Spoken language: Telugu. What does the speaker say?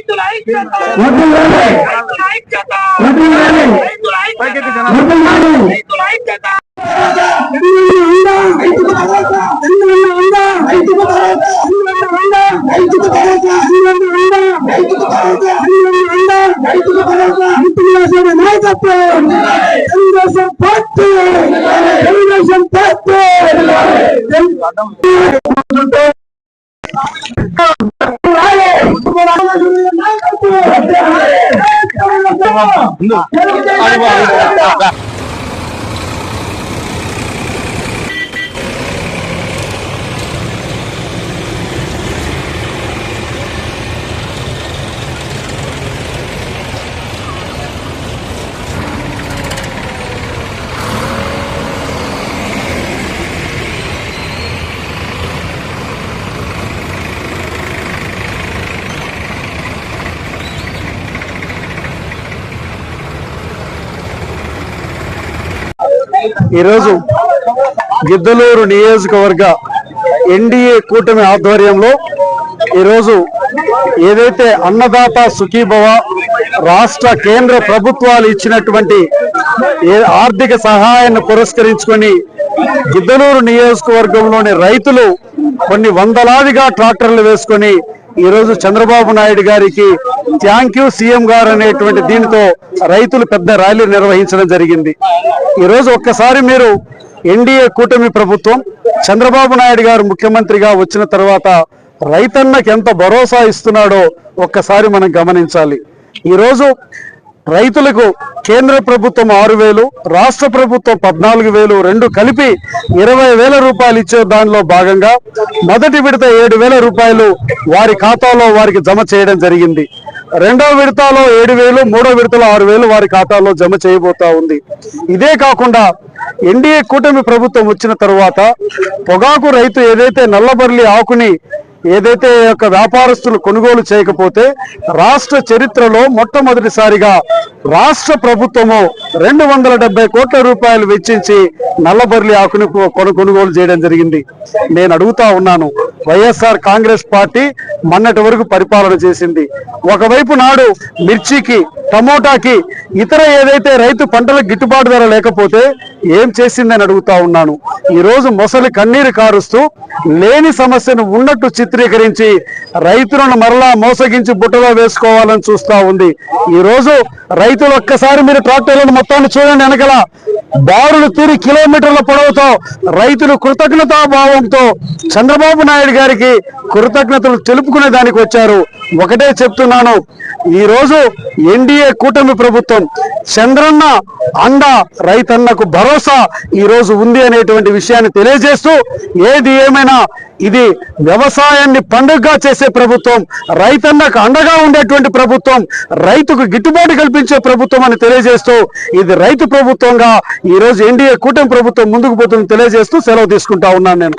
రైతుల ఐక్యత వర్ధిల్లాలి. రైతుల ఐక్యత వర్ధిల్లాలి. రైతుల ఐక్యత 여러분들 아이고 아이고 ఈరోజు గిద్దలూరు నియోజకవర్గ ఎన్డీఏ కూటమి ఆధ్వర్యంలో ఈరోజు ఏదైతే అన్నదాత సుఖీభవ రాష్ట్ర కేంద్ర ప్రభుత్వాలు ఇచ్చినటువంటి ఏ ఆర్థిక సహాయాన్ని పురస్కరించుకొని గిద్దలూరు నియోజకవర్గంలోని రైతులు కొన్ని వందలాదిగా ట్రాక్టర్లు వేసుకొని ఈ రోజు చంద్రబాబు నాయుడు గారికి థ్యాంక్ యూ సీఎం గారు అనేటువంటి దీనితో రైతులు పెద్ద ర్యాలీ నిర్వహించడం జరిగింది. ఈరోజు ఒక్కసారి మీరు ఎన్డీఏ కూటమి ప్రభుత్వం చంద్రబాబు నాయుడు గారు ముఖ్యమంత్రిగా వచ్చిన తర్వాత రైతన్నకి ఎంత భరోసా ఇస్తున్నాడో ఒక్కసారి మనం గమనించాలి. ఈరోజు రైతులకు కేంద్ర ప్రభుత్వం ఆరు వేలు రాష్ట్ర ప్రభుత్వం పద్నాలుగు వేలు రెండు కలిపి ఇరవై వేల రూపాయలు ఇచ్చే దానిలో భాగంగా మొదటి విడత ఏడు వేల రూపాయలు వారి ఖాతాలో వారికి జమ చేయడం జరిగింది. రెండో విడతలో ఏడు వేలు మూడో విడతలో ఆరు వేలు వారి ఖాతాలో జమ చేయబోతా ఉంది. ఇదే కాకుండా ఎన్డీఏ కూటమి ప్రభుత్వం వచ్చిన తరువాత పొగాకు రైతు ఏదైతే నల్లబర్లి ఆకుని ఏదైతే యొక్క వ్యాపారస్తులు కొనుగోలు చేయకపోతే రాష్ట్ర చరిత్రలో మొట్టమొదటిసారిగా రాష్ట్ర ప్రభుత్వము రెండు వందల డెబ్బై కోట్ల రూపాయలు వెచ్చించి నల్లబర్లి ఆకుని కొను కొనుగోలు చేయడం జరిగింది. నేను అడుగుతా ఉన్నాను వైఎస్ఆర్ కాంగ్రెస్ పార్టీ మొన్నటి వరకు పరిపాలన చేసింది. ఒకవైపు నాడు మిర్చికి టమోటాకి ఇతర ఏదైతే రైతు పంటలకు గిట్టుబాటు ధర లేకపోతే ఏం చేసిందని అడుగుతా ఉన్నాను. ఈరోజు మొసలి కన్నీరు కారుస్తూ లేని సమస్యను ఉన్నట్టు చిత్రీకరించి రైతులను మరలా మోసగించి బుట్టలో వేసుకోవాలని చూస్తా ఉంది. ఈరోజు రైతులు ఒక్కసారి మీరు ట్రాక్టర్లను మొత్తాన్ని చూడండి వెనకల. బారులు తీరి కిలోమీటర్ల పొడవుతో రైతులు కృతజ్ఞతా భావంతో చంద్రబాబు నాయుడు గారికి కృతజ్ఞతలు తెలుపుకునే దానికి వచ్చారు. ఒకటే చెప్తున్నాను ఈ రోజు ఎన్డీఏ కూటమి ప్రభుత్వం చంద్రన్న అండ రైతన్నకు భరోసా ఈ రోజు ఉంది అనేటువంటి విషయాన్ని తెలియజేస్తూ ఏది ఏమైనా ఇది వ్యవసాయాన్ని పండుగగా చేసే ప్రభుత్వం రైతన్నకు అండగా ఉండేటువంటి ప్రభుత్వం రైతుకు గిట్టుబాటు కల్పించే ప్రభుత్వం అని తెలియజేస్తూ ఇది రైతు ప్రభుత్వంగా ఈ రోజు ఎన్డీఏ కూటమి ప్రభుత్వం ముందుకు పోతుంది తెలియజేస్తూ సెలవు తీసుకుంటా ఉన్నాను నేను.